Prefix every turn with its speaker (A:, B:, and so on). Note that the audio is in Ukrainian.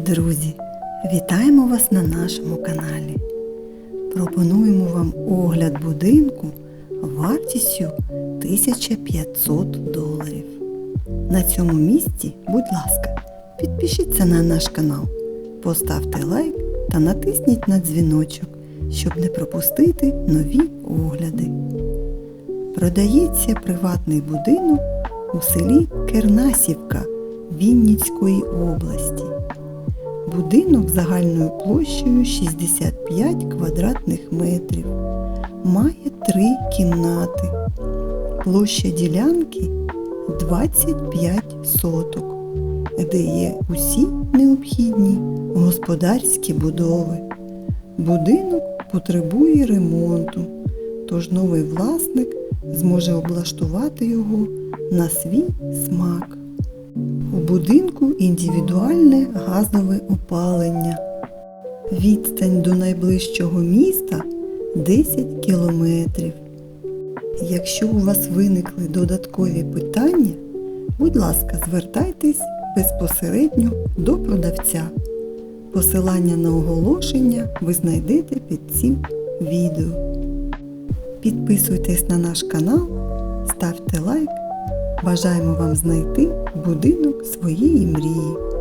A: Друзі, вітаємо вас на нашому каналі. Пропонуємо вам огляд будинку вартістю 1500 доларів. На цьому місці, будь ласка, підпишіться на наш канал, поставте лайк та натисніть на дзвіночок, щоб не пропустити нові огляди. Продається приватний будинок у селі Кернасівка Вінницької області. Будинок загальною площею 65 квадратних метрів. Має три кімнати. Площа ділянки 25 соток, де є усі необхідні господарські будови. Будинок потребує ремонту, тож новий власник зможе облаштувати його на свій смак. У будинку індивідуальне газове опалення. Відстань до найближчого міста 10 кілометрів. Якщо у вас виникли додаткові питання, будь ласка, звертайтесь безпосередньо до продавця. Посилання на оголошення ви знайдете під цим відео. Підписуйтесь на наш канал, ставте лайк. Бажаємо вам знайти будинок своєї мрії.